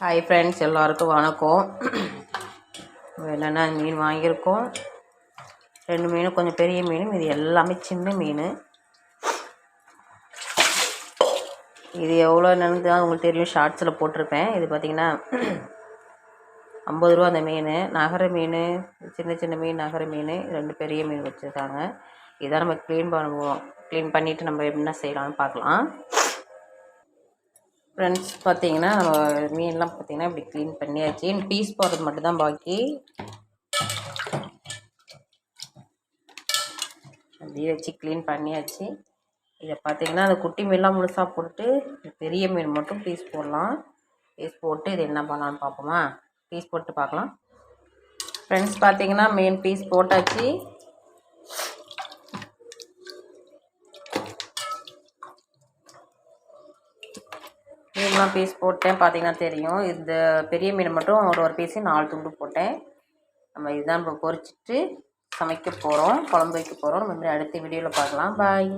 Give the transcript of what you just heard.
Hi friends எல்லாருக்கும் வணக்கம். என்னென்ன மீன் வாங்கியிருக்கோம். ரெண்டு மீனும் கொஞ்சம் பெரிய மீன் இது எல்லாமே சின்ன மீன். இது எவ்வளோ என்னன்னு தான் உங்களுக்கு தெரியும் ஷார்ட்ஸில் போட்டிருப்பேன். இது பார்த்திங்கன்னா ஐம்பது ரூபா அந்த மீன். நகர மீன் சின்ன சின்ன மீன் நகர மீன் ரெண்டு பெரிய மீன் வச்சுருக்காங்க. இதை நம்ம க்ளீன் பண்ணுவோம். க்ளீன் பண்ணிவிட்டு நம்ம என்ன செய்யலாம்னு பார்க்கலாம். ஃப்ரெண்ட்ஸ் பார்த்தீங்கன்னா நம்ம மீன்லாம் பார்த்தீங்கன்னா இப்படி க்ளீன் பண்ணியாச்சு. பீஸ் போடுறது மட்டும்தான் பாக்கி. அப்படியே வச்சு க்ளீன் பண்ணியாச்சு. இதை பார்த்தீங்கன்னா அந்த குட்டி மீன்லாம் முழுசாக போட்டு பெரிய மீன் மட்டும் பீஸ் போடலாம். பீஸ் போட்டு இது என்ன பண்ணலான்னு பார்ப்போமா பீஸ் போட்டு பார்க்கலாம் ஃப்ரெண்ட்ஸ் பார்த்தீங்கன்னா மீன் பீஸ் போட்டாச்சு. மீன்லாம் பீஸ் போட்டேன் பார்த்தீங்கன்னா தெரியும். இந்த பெரிய மீன் மட்டும் ஒரு ஒரு பீஸு நாலு துண்டு போட்டேன். நம்ம இதுதான் இப்போ பொரிச்சிட்டு சமைக்க போகிறோம் குழம்பு வைக்க போகிறோம் நம்ம அடுத்த வீடியோவில் பார்க்கலாம். பாய்